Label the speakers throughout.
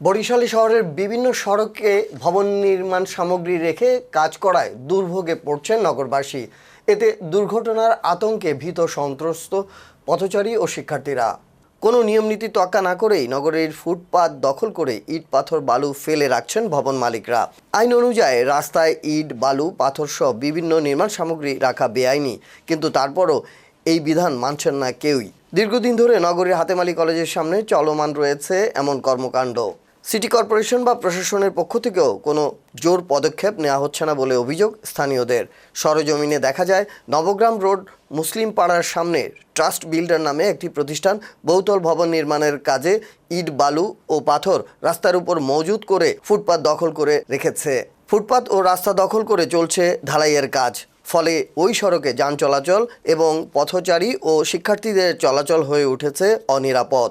Speaker 1: বরিশালী শহরের বিভিন্ন সড়কে ভবন নির্মাণ সামগ্রী রেখে কাজ করায় দুর্ভোগে পড়ছেন নগরবাসী। এতে দুর্ঘটনার আতঙ্কে ভীত সন্ত্রস্ত পথচারী ও শিক্ষার্থীরা। কোনো নিয়মনীতি তোয়াক্কা না করেই নগরের ফুটপাত দখল করে ইট, পাথর, বালু ফেলে রাখছেন ভবন মালিকরা। আইন অনুযায়ী রাস্তায় ইট, বালু, পাথর সহ বিভিন্ন নির্মাণ সামগ্রী রাখা বেআইনি, কিন্তু তারপরও এই বিধান মানছেন না কেউই। দীর্ঘদিন ধরে নগরীর হাতেমালি কলেজের সামনে চলমান রয়েছে এমন কর্মকাণ্ড। সিটি কর্পোরেশন বা প্রশাসনের পক্ষ থেকেও কোনো জোর পদক্ষেপ নেওয়া হচ্ছে না বলে অভিযোগ স্থানীয়দের। সরজমিনে দেখা যায়, নবগ্রাম রোড মুসলিম পাড়ার সামনে ট্রাস্ট বিল্ডার নামে একটি প্রতিষ্ঠান বহুতল ভবন নির্মাণের কাজে ইট, বালু ও পাথর রাস্তার উপর মজুদ করে ফুটপাত দখল করে রেখেছে। ফুটপাত ও রাস্তা দখল করে চলছে ঢালাইয়ের কাজ। ফলে ওই সড়কে যান চলাচল এবং পথচারী ও শিক্ষার্থীদের চলাচল হয়ে উঠেছে অনিরাপদ।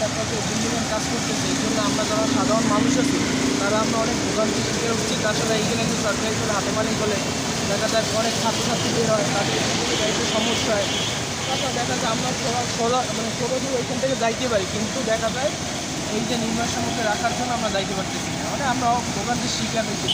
Speaker 2: বিল্ডিংয়ের কাজ করতেছে, এই জন্য আমরা যারা সাধারণ মানুষ আছি, তারা আমরা অনেক ভোগান্তির শিখে উঠছি তাছাড়া এইখানে যে সরকারি করে হাতে হাতেমালি বলে, দেখা যায় অনেক ছাত্রছাত্রীদের হয়, তাদের একটু সমস্যা হয়। তাছাড়া দেখা যায় আমরা সোজা সোজা মানে সরাসরি ওইখান থেকে যাইতে পারি, কিন্তু দেখা যায় এই যে নির্মাণ সামগ্রী রাখার জন্য আমরা যাইতে পারতেছি না। মানে আমরা ভোগান্তির শিকার হয়েছি